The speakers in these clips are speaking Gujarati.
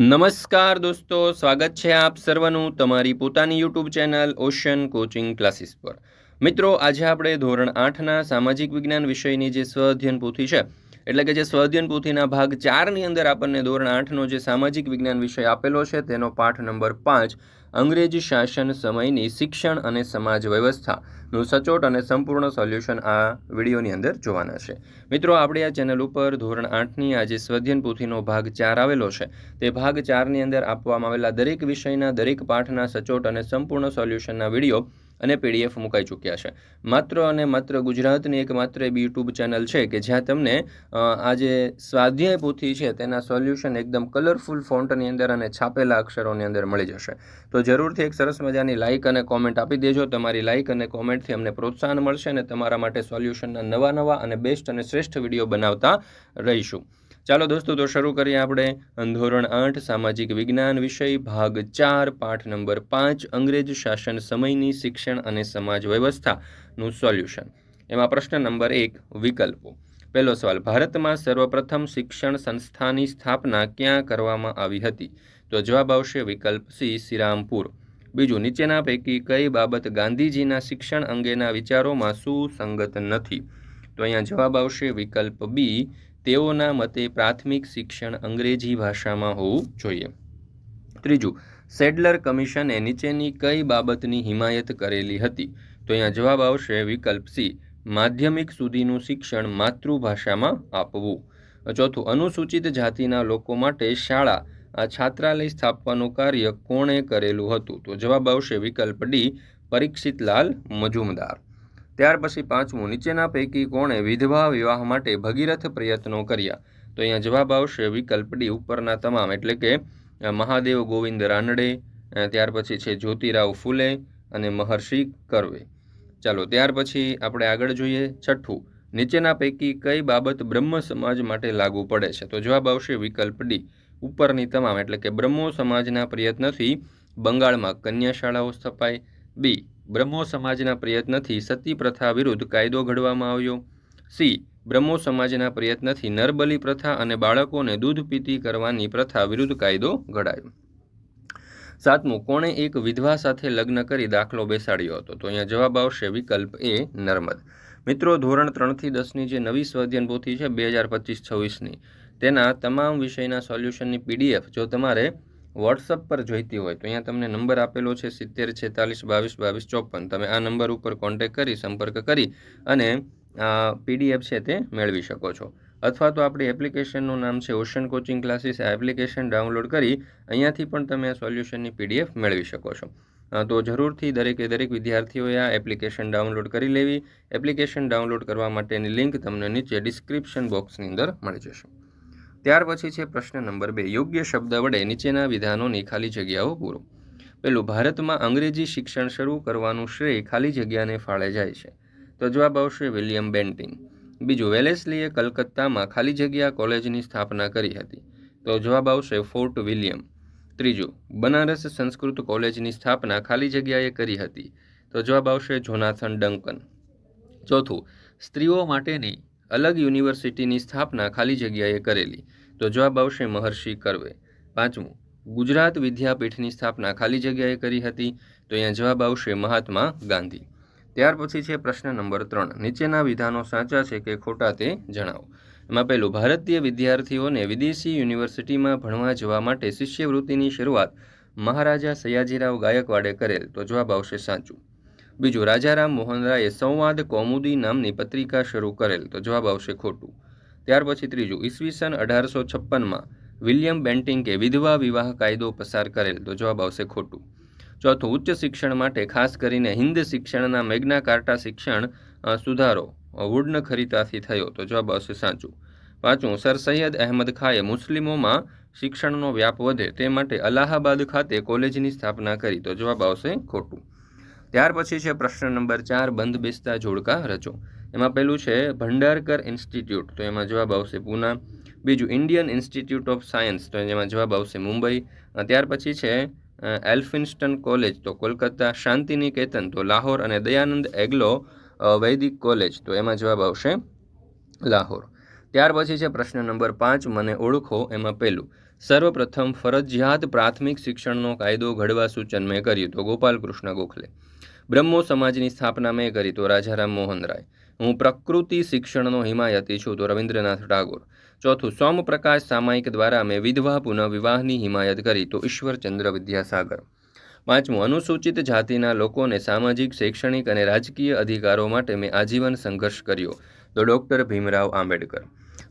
નમસ્કાર દોસ્તો, સ્વાગત છે આપ સર્વનું તમારી પોતાની YouTube channel ocean coaching classes પર. મિત્રો, આજે આપણે ધોરણ આઠના સામાજિક વિજ્ઞાન વિષયની જે સ્વ અધ્યયન પોથી છે એટલે કે જે સ્વાધ્યન પોથીના ભાગ ચારની અંદર આપણને ધોરણ આઠનો જે સામાજિક વિજ્ઞાન વિષય આપેલો છે, તેનો પાઠ નંબર પાંચ, અંગ્રેજી શાસન સમયની શિક્ષણ અને સમાજ વ્યવસ્થાનું સચોટ અને સંપૂર્ણ સોલ્યુશન આ વિડીયોની અંદર જોવાના છે. મિત્રો, આપણે આ ચેનલ ઉપર ધોરણ આઠની આ જે સ્વધ્યન પોથીનો ભાગ ચાર આવેલો છે, તે ભાગ ચારની અંદર આપવામાં આવેલા દરેક વિષયના, દરેક પાઠના સચોટ અને સંપૂર્ણ સોલ્યુશનના વીડિયો અને પીડીએફ મુકાઈ ચૂક્યા છે. માત્ર અને માત્ર ગુજરાતની એક માત્ર એવી યુટ્યુબ ચેનલ છે કે જ્યાં તમને આ જે સ્વાધ્યાય પોથી છે તેના સોલ્યુશન એકદમ કલરફુલ ફોન્ટની અંદર અને છાપેલા અક્ષરોની અંદર મળી જશે. તો જરૂરથી એક સરસ મજાની લાઇક અને કોમેન્ટ આપી દેજો. તમારી લાઇક અને કોમેન્ટથી અમને પ્રોત્સાહન મળશે અને તમારા માટે સોલ્યુશનના નવા નવા અને બેસ્ટ અને શ્રેષ્ઠ વીડિયો બનાવતા રહીશું. ચાલો દોસ્તો, તો શરૂ કરીએ આપણે. ધોરણ આઠ, સામાજિક વિજ્ઞાન વિષય, ભાગ ચાર, પાઠ નંબર પાંચ, અંગ્રેજ શાસન સમયની શિક્ષણ અને સમાજ વ્યવસ્થાનું સોલ્યુશન. એમાં પ્રશ્ન નંબર એક, વિકલ્પો. પહેલો સવાલ, ભારતમાં સર્વપ્રથમ શિક્ષણ સંસ્થાની સ્થાપના ક્યાં કરવામાં આવી હતી? તો જવાબ આવશે વિકલ્પ સી, શ્રીરામપુર. બીજું, નીચેના પૈકી કઈ બાબત ગાંધીજીના શિક્ષણ અંગેના વિચારોમાં સુસંગત નથી? તો અહીંયા જવાબ આવશે વિકલ્પ બી તેઓના મતે પ્રાથમિક શિક્ષણ અંગ્રેજી ભાષામાં હોવું જોઈએ. ત્રીજું, સેડલર કમિશને નીચેની કઈ બાબતની હિમાયત કરેલી હતી? તો અહીંયા જવાબ આવશે વિકલ્પ સી, માધ્યમિક સુધીનું શિક્ષણ માતૃભાષામાં આપવું. ચોથું, અનુસૂચિત જાતિના લોકો માટે શાળા, આ છાત્રાલય સ્થાપવાનું કાર્ય કોણે કરેલું હતું? તો જવાબ આવશે વિકલ્પ ડી, પરીક્ષિતલાલ મજુમદાર. ત્યાર પછી પાંચમું, નીચેના પૈકી કોણે વિધવા વિવાહ માટે ભગીરથ પ્રયત્નો કર્યા? તો અહીંયા જવાબ આવશે વિકલ્પ ડી, ઉપરના તમામ. એટલે કે મહાદેવ ગોવિંદ રાનડે ત્યાર પછી છે જ્યોતિરાવ ફૂલે અને મહર્ષિ કરવે. ચાલો, ત્યાર પછી આપણે આગળ જોઈએ છઠ્ઠું. નીચેના પૈકી કઈ બાબત બ્રહ્મ સમાજ માટે લાગુ પડે છે? તો જવાબ આવશે વિકલ્પ ડી, ઉપરની તમામ. એટલે કે બ્રહ્મો સમાજના પ્રયત્નથી બંગાળમાં કન્યા શાળાઓ સ્થપાય. બી બ્રહ્મો સમાજના પ્રયત્નથી સતી પ્રથા વિરુદ્ધ કાયદો ઘડવામાં આવ્યો. સી. બ્રહ્મો સમાજના પ્રયત્નથી નરબલી પ્રથા અને બાળકોને દૂધ પીતી કરવાની પ્રથા વિરુદ્ધ કાયદો ઘડાયો. સાતમું, કોણે એક વિધવા સાથે લગ્ન કરી દાખલો બેસાડ્યો હતો? તો અહીંયા જવાબ આવશે વિકલ્પ એ, નર્મદ. મિત્રો, ધોરણ ત્રણથી દસની જે નવી સ્વાધ્યન પોથી છે, બે હજાર પચીસ છવ્વીસની. તેના તમામ વિષયના સોલ્યુશનની પીડીએફ જો તમારે વોટ્સઅપ પર જોઈતી હોય તો અહીંયા તમને નંબર આપેલો છે સિત્તેર, છેતાલીસ, બાવીસ બાવીસ, ચોપન. તમે આ નંબર ઉપર કોન્ટેક કરી, સંપર્ક કરી અને પીડીએફ છે તે મેળવી શકો છો. અથવા તો આપણી એપ્લિકેશનનું નામ છે ઓશન કોચિંગ ક્લાસીસ આ એપ્લિકેશન ડાઉનલોડ કરી અહીંયાથી પણ તમે આ સોલ્યુશનની પીડીએફ મેળવી શકો છો. તો જરૂરથી દરેકે દરેક વિદ્યાર્થીઓએ આ એપ્લિકેશન ડાઉનલોડ કરી લેવી. એપ્લિકેશન ડાઉનલોડ કરવા માટેની લિંક તમને નીચે ડિસ્ક્રિપ્શન બોક્સની અંદર મળી જશે. ત્યાર પછી છે પ્રશ્ન નંબર બે. યોગ્ય શબ્દ વડે નીચેના વિધાનોની ખાલી જગ્યાઓ પૂરો. પેલું, ભારતમાં અંગ્રેજી શિક્ષણ શરૂ કરવાનું શ્રેય ખાલી જગ્યાને ફાળે જાય છે. તો જવાબ આવશે વિલિયમ બેન્ટિંગ. બીજું, વેલેસલીએ કલકત્તામાં ખાલી જગ્યા કોલેજની સ્થાપના કરી હતી. તો જવાબ આવશે ફોર્ટ વિલિયમ. ત્રીજું, બનારસ સંસ્કૃત કોલેજની સ્થાપના ખાલી જગ્યાએ કરી હતી. તો જવાબ આવશે જોનાથન ડંકન. ચોથું, સ્ત્રીઓ માટેની અલગ યુનિવર્સિટીની સ્થાપના ખાલી જગ્યાએ કરેલી. તો જવાબ આવશે મહર્ષિ કરવે. પાંચમું, ગુજરાત વિદ્યાપીઠની સ્થાપના ખાલી જગ્યાએ કરી હતી? તો અહીંયા જવાબ આવશે મહાત્મા ગાંધી. ત્યાર પછી છે પ્રશ્ન નંબર ત્રણ. નીચેના વિધાનો સાચા છે કે ખોટા તે જણાવો. એમાં પહેલું, ભારતીય વિદ્યાર્થીઓને વિદેશી યુનિવર્સિટીમાં ભણવા જવા માટે શિષ્યવૃત્તિની શરૂઆત મહારાજા સયાજીરાવ ગાયકવાડે કરેલ. તો જવાબ આવશે સાચું. બીજું, રાજારામ મોહન રાયે સંવાદ કૌમુદી નામની પત્રિકા શરૂ કરેલ, તો જવાબ આવશે ખોટું. ત્યાર પછી ત્રીજું, ઈસવીસન અઢારસો છપ્પનમાં વિલિયમ બેન્ટિંકે વિધવા વિવાહ કાયદો પસાર કરેલ, તો જવાબ આવશે ખોટું. ચોથું, ઉચ્ચ શિક્ષણ માટે ખાસ કરીને હિન્દ શિક્ષણના મેગ્ના કાર્ટા શિક્ષણ સુધારો વુડન ખરીતાથી થયો, તો જવાબ આવશે સાચું. પાંચમું, સર સૈયદ અહેમદ ખાએ મુસ્લિમોમાં શિક્ષણનો વ્યાપ વધે, તે માટે અલાહાબાદ ખાતે કોલેજની સ્થાપના કરી, તો જવાબ આવશે ખોટું. ત્યાર પછી છે પ્રશ્ન નંબર ચાર, બંધ બેસતા જોડકા રચો. એમાં પહેલું છે ભંડારકર ઇન્સ્ટિટ્યૂટ. તો એમાં જવાબ આવશે પૂના. બીજું, ઇન્ડિયન ઇન્સ્ટિટ્યૂટ ઓફ સાયન્સ. તો એમાં જવાબ આવશે મુંબઈ. ત્યાર પછી છે એલ્ફિન્સ્ટન કોલેજ. તો કોલકાતા, શાંતિનિકેતન. તો લાહોર અને દયાનંદ એગ્લો વૈદિક કોલેજ. તો એમાં જવાબ આવશે લાહોર. ત્યાર પછી છે પ્રશ્ન નંબર પાંચ, મને ઓળખો. એમાં પહેલું, સર્વપ્રથમ ફરજિયાત પ્રાથમિક શિક્ષણનો કાયદો ઘડવા સૂચન મેં કર્યું. તો ગોપાલકૃષ્ણ ગોખલે. બ્રહ્મો સમાજની સ્થાપના મેં કરી તો રાજારામ મોહન રાય. હું પ્રકૃતિ શિક્ષણનો હિમાયતી છું તો રવિન્દ્રનાથ ટાગોર. ચોથું, સોમપ્રકાશ સામાયિક દ્વારા મેં વિધવા પુનઃવિવાહની હિમાયત કરી તો ઈશ્વરચંદ્ર વિદ્યાસાગર. પાંચમું, અનુસૂચિત જાતિના લોકોને સામાજિક, શૈક્ષણિક અને રાજકીય અધિકારો માટે મેં આજીવન સંઘર્ષ કર્યો તો ડૉક્ટર ભીમરાવ આંબેડકર.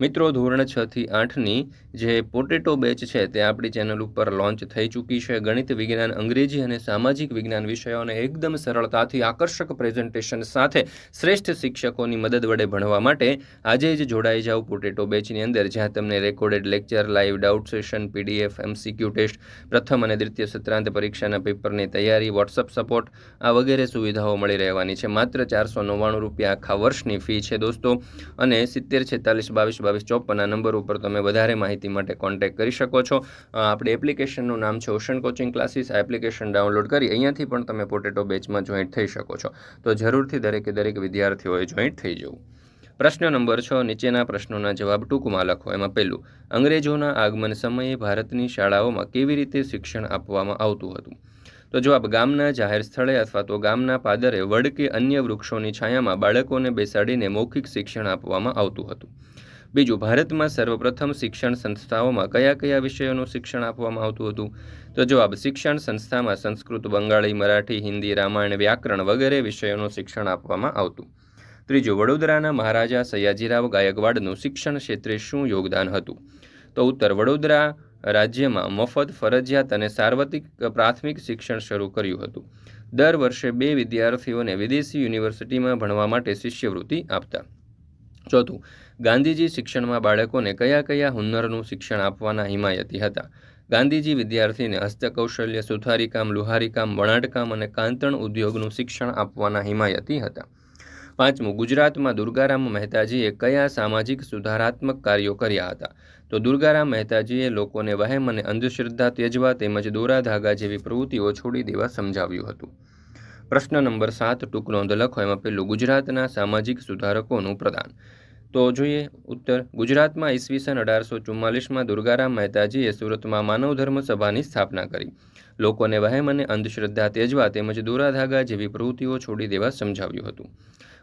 મિત્રો, ધોરણ છ થી આઠની જે પોટેટો બેચ છે તે આપણી ચેનલ ઉપર લોન્ચ થઈ ચૂકી છે. ગણિત વિજ્ઞાન, અંગ્રેજી અને સામાજિક વિજ્ઞાન વિષયોને એકદમ સરળતાથી આકર્ષક પ્રેઝન્ટેશન સાથે શ્રેષ્ઠ શિક્ષકોની મદદ વડે ભણવા માટે આજે જ જોડાઈ જાઓ પોટેટો બેચની અંદર, જ્યાં તમને recorded lecture live doubt session PDF MCQ test પ્રથમ અને દ્વિતીય સત્રાંત પરીક્ષાના પેપરની તૈયારી વોટ્સઅપ સપોર્ટ આ વગેરે સુવિધાઓ મળી રહેવાની છે. માત્ર ચારસો નવ્વાણું રૂપિયા આખા વર્ષની ફી છે દોસ્તો અને સિત્તેર છેતાલીસ બાવીસ બાવીસ ચોપનના નંબર ઉપર તમે વધારે માહિતી માટે કોન્ટેક્ટ કરી શકો છો. આપણી એપ્લિકેશનનું નામ છે ઓશન કોચિંગ ક્લાસીસ આ એપ્લિકેશન ડાઉનલોડ કરી અહીંયાથી પણ તમે પોટેટો બેચમાં જોઈન્ટ થઈ શકો છો. તો જરૂરથી દરેકે દરેક વિદ્યાર્થીઓએ જોઈન્ટ થઈ જવું. પ્રશ્ન નંબર છ, નીચેના પ્રશ્નોના જવાબ ટૂંકમાં લખો. એમાં પહેલું, અંગ્રેજોના આગમન સમયે ભારતની શાળાઓમાં કેવી રીતે શિક્ષણ આપવામાં આવતું હતું? તો જવાબ, ગામના જાહેર સ્થળે અથવા તો ગામના પાદરે વડ કે અન્ય વૃક્ષોની છાયામાં બાળકોને બેસાડીને મૌખિક શિક્ષણ આપવામાં આવતું હતું. બીજું, ભારતમાં સર્વપ્રથમ શિક્ષણ સંસ્થાઓમાં કયા કયા વિષયોનું શિક્ષણ આપવામાં આવતું હતું? તો જવાબ, શિક્ષણ સંસ્થામાં સંસ્કૃત, બંગાળી, મરાઠી, હિન્દી, રામાયણ, વ્યાકરણ વગેરે વિષયોનું શિક્ષણ આપવામાં આવતું. ત્રીજું, વડોદરાના મહારાજા સયાજીરાવ ગાયકવાડનું શિક્ષણ ક્ષેત્રે શું યોગદાન હતું? તો ઉત્તર, વડોદરા રાજ્યમાં મફત, ફરજિયાત અને સાર્વત્રિક પ્રાથમિક શિક્ષણ શરૂ કર્યું હતું. દર વર્ષે બે વિદ્યાર્થીઓને વિદેશી યુનિવર્સિટીમાં ભણવા માટે શિષ્યવૃત્તિ આપતા. ચોથું ગાંધીજી શિક્ષણમાં બાળકોને કયા કયા હુન્નરનું શિક્ષણ આપવાના હિમાયતી હતા? ગાંધીજી વિદ્યાર્થીને હસ્તકૌશલ્ય સુથારીકામ, લુહારીકામ, વણાટકામ અને કાંતણ ઉદ્યોગનું શિક્ષણ આપવાના હિમાયતી હતા. પાંચમું, ગુજરાતમાં દુર્ગારામ મહેતાજીએ કયા સામાજિક સુધારાત્મક કાર્યો કર્યા હતા? તો દુર્ગારામ મહેતાજીએ લોકોને વહેમ અને અંધશ્રદ્ધા ત્યજવા તેમજ દોરા ધાગા જેવી પ્રવૃત્તિઓ છોડી દેવા સમજાવ્યું હતું. પ્રશ્ન નંબર સાત, ટૂંક નોંધ લખો. એમાં પેલું ગુજરાતના સામાજિક સુધારકોનું પ્રદાન. તો જોઈએ ઉત્તર. ગુજરાતમાં ઈસવીસન અઢારસો ચુમ્માલીસમાં દુર્ગારામ મહેતાજીએ સુરતમાં માનવ ધર્મ સભાની સ્થાપના કરી. લોકોને વહેમ અને અંધશ્રદ્ધા તેજવા તેમજ દોરાધાગા જેવી પ્રવૃત્તિઓ છોડી દેવા સમજાવ્યું હતું.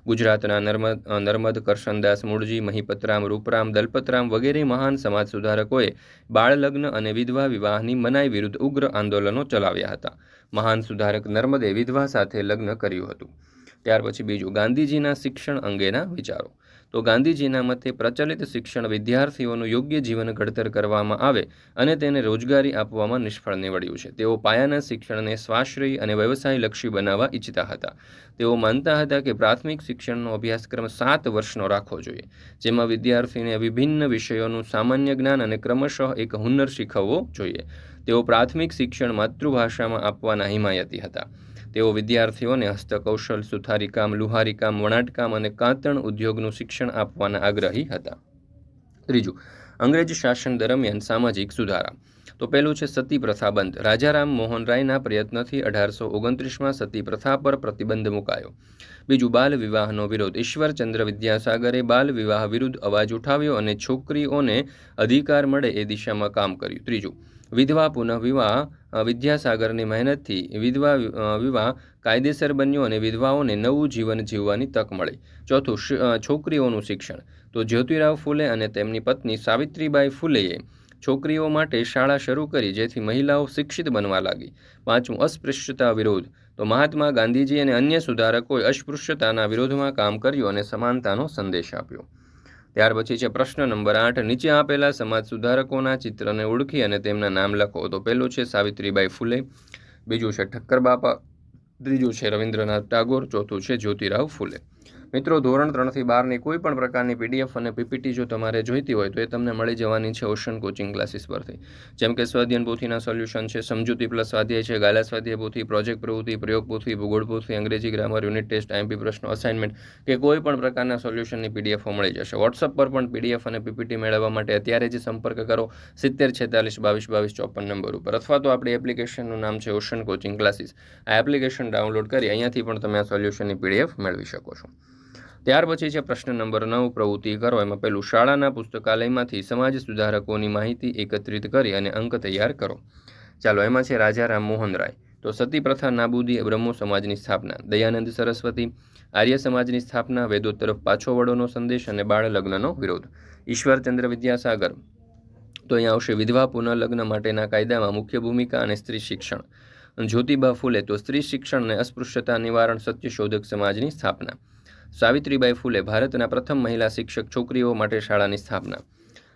ગુજરાતના નર્મદ નર્મદ કરશનદાસ મૂળજી, મહિપતરામ, રૂપરામ, દલપતરામ વગેરે મહાન સમાજ સુધારકોએ બાળ લગ્ન અને વિધવા વિવાહની મનાઈ વિરુદ્ધ ઉગ્ર આંદોલનો ચલાવ્યા હતા. મહાન સુધારક નર્મદે વિધવા સાથે લગ્ન કર્યું હતું. ત્યાર પછી બીજું ગાંધીજીના શિક્ષણ અંગેના વિચારો. તો ગાંધીજીના મતે પ્રચલિત શિક્ષણ વિદ્યાર્થીઓનું યોગ્ય જીવન ઘડતર કરવામાં આવે અને તેને રોજગારી આપવામાં નિષ્ફળ નીવડ્યું છે. તેઓ પાયાના શિક્ષણને સ્વાશ્રયી અને વ્યવસાયલક્ષી બનાવવા ઈચ્છતા હતા. તેઓ માનતા હતા કે પ્રાથમિક શિક્ષણનો અભ્યાસક્રમ સાત વર્ષનો રાખવો જોઈએ, જેમાં વિદ્યાર્થીને વિભિન્ન વિષયોનું સામાન્ય જ્ઞાન અને ક્રમશઃ એક હુન્નર શીખવવો જોઈએ. તેઓ પ્રાથમિક શિક્ષણ માતૃભાષામાં આપવાના હિમાયતી હતા. તેઓ વિદ્યાર્થીઓને હસ્તકૌશલ, સુથારીકામ, લુહારીકામ, વણાટકામ અને કાંતણ ઉદ્યોગનું શિક્ષણ આપવાના આગ્રહી હતા. ત્રીજું, અંગ્રેજ શાસન દરમિયાન સામાજિક સુધારા. તો પહેલું છે સતી પ્રથા બંધ રાજારામ મોહન રાયના પ્રયત્નથી અઢારસો ઓગણત્રીસમાં સતી પ્રથા પર પ્રતિબંધ મુકાયો. બીજું, બાલ વિવાહનો વિરોધ. ઈશ્વરચંદ્ર વિદ્યાસાગરે બાલ વિવાહ વિરુદ્ધ અવાજ ઉઠાવ્યો અને છોકરીઓને અધિકાર મળે એ દિશામાં કામ કર્યું. ત્રીજું, વિધવા પુનઃવિવાહ વિદ્યાસાગરની મહેનતથી વિધવા વિવાહ કાયદેસર બન્યો અને વિધવાઓને નવું જીવન જીવવાની તક મળી. ચોથું છોકરીઓનું શિક્ષણ. તો જ્યોતિરાવ ફૂલે અને તેમની પત્ની સાવિત્રીબાઈ ફૂલેએ છોકરીઓ માટે શાળા શરૂ કરી, જેથી મહિલાઓ શિક્ષિત બનવા લાગી. પાંચમું, અસ્પૃશ્યતા વિરોધ. તો મહાત્મા ગાંધીજી અને અન્ય સુધારકોએ અસ્પૃશ્યતાના વિરોધમાં કામ કર્યું અને સમાનતાનો સંદેશ આપ્યો. ત્યાર પછી છે પ્રશ્ન નંબર આઠ. નીચે આપેલા સમાજ સુધારકોના ચિત્રને ઓળખી અને તેમના નામ લખો. તો પહેલું છે સાવિત્રીબાઈ ફૂલે. બીજું છે ઠક્કર બાપા. ત્રીજું છે રવિન્દ્રનાથ ટાગોર. ચોથું છે જ્યોતિરાવ ફૂલે. મિત્રો, ધોરણ ત્રણથી બારની કોઈ પણ પ્રકારની પીડીએફ અને પીપીટી જો તમારે જોઈતી હોય તો એ તમને મળી જવાની છે ઓશન કોચિંગ ક્લાસીસ પરથી. જેમ કે સ્વાધ્યન પોથીના સોલ્યુશન છે, સમજૂતી પ્લસ સ્વાધ્યાય છે, ગાલા સ્વાધ્યાય પોથી પ્રોજેક્ટ પ્રવૃત્તિ, પ્રયોગ પોથી, ભૂગોળ પોથી, અંગ્રેજી ગ્રામર યુનિટ ટેસ્ટ આઈએમપી પ્રશ્નો અસાઇનમેન્ટ કે કોઈ પણ પ્રકારના સોલ્યુશનની પીડીએફો મળી જશે. વોટ્સઅપ પર પણ પીડીએફ અને પીપીટી મેળવવા માટે અત્યારે જ સંપર્ક કરો સિત્તેર છેતાલીસ બાવીસ બાવીસ ચોપન નંબર ઉપર. અથવા તો આપણી એપ્લિકેશનનું નામ છે ઓશન કોચિંગ ક્લાસીસ આ એપ્લિકેશન ડાઉનલોડ કરી અહીંયાથી પણ તમે આ સોલ્યુશનની પીડીએફ મેળવી શકો છો. ત્યાર પછી છે પ્રશ્ન નંબર નવ, પ્રવૃત્તિ કરો. એમાં પહેલું શાળાના પુસ્તકાલયમાંથી સમાજ સુધારકોની માહિતી એકત્રિત કરી અને અંક તૈયાર કરો. ચાલો, એમાં છે રાજા રામમોહન રાય. તો સતી પ્રથા નાબૂદી બ્રહ્મો સમાજની સ્થાપના. દયાનંદ સરસ્વતી, આર્ય સમાજની સ્થાપના વેદો તરફ પાછો વળોનો સંદેશ અને બાળ લગ્નનો વિરોધ. ઈશ્વરચંદ્ર વિદ્યાસાગર. તો અહીંયા આવશે વિધવા પુનઃલગ્ન માટેના કાયદામાં મુખ્ય ભૂમિકા અને સ્ત્રી શિક્ષણ. જ્યોતિબા ફૂલે તો સ્ત્રી શિક્ષણ અને અસ્પૃશ્યતા નિવારણ સત્યશોધક સમાજની સ્થાપના. સાવિત્રીબાઈ ફૂલે ભારતના પ્રથમ મહિલા શિક્ષક છોકરીઓ માટે શાળાની સ્થાપના.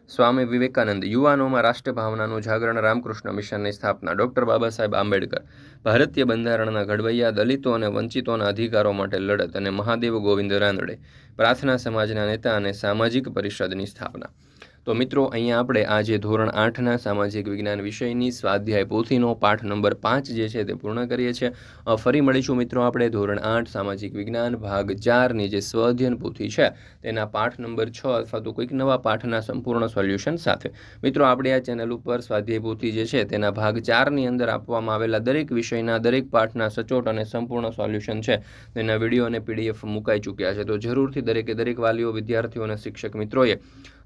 સ્વામી વિવેકાનંદ યુવાનોમાં રાષ્ટ્રભાવનાનું જાગરણ, રામકૃષ્ણ મિશનની સ્થાપના, ડૉક્ટર બાબા સાહેબ આંબેડકર, ભારતીય બંધારણના ઘડવૈયા દલિતો અને વંચિતોના અધિકારો માટે લડત અને મહાદેવ ગોવિંદ રાનડે, પ્રાર્થના સમાજના નેતા અને સામાજિક પરિષદની સ્થાપના. તો મિત્રો, અહીંયા આપણે આજે ધોરણ આઠના સામાજિક વિજ્ઞાન વિષયની સ્વાધ્યાય પોથીનો પાઠ નંબર પાંચ જે છે તે પૂર્ણ કરીએ છીએ. ફરી મળીશું મિત્રો આપણે ધોરણ આઠ સામાજિક વિજ્ઞાન ભાગ ચારની જે સ્વઅધ્યયન પોથી છે તેના પાઠ નંબર છ અથવા તો કોઈક નવા પાઠના સંપૂર્ણ સોલ્યુશન સાથે. મિત્રો, આપણે આ ચેનલ ઉપર સ્વાધ્યાય પોથી જે છે તેના ભાગ ચારની અંદર આપવામાં આવેલા દરેક વિષયના, દરેક પાઠના સચોટ અને સંપૂર્ણ સોલ્યુશન છે. તેના વીડિયો અને પીડીએફ મુકાઈ ચૂક્યા છે. તો જરૂરથી દરેકે દરેક વાલીઓ, વિદ્યાર્થીઓ અને શિક્ષક મિત્રોએ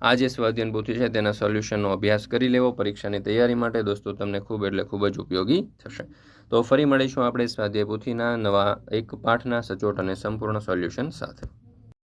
આજે સ્વાધ્યન પોથી છે તેના સોલ્યુશનનો અભ્યાસ કરી લેવો. પરીક્ષાની તૈયારી માટે દોસ્તો તમને ખૂબ એટલે ખૂબ જ ઉપયોગી થશે. તો ફરી મળીશું આપણે સ્વાધ્યાય પોથીના નવા એક પાઠના સચોટ અને સંપૂર્ણ સોલ્યુશન સાથે.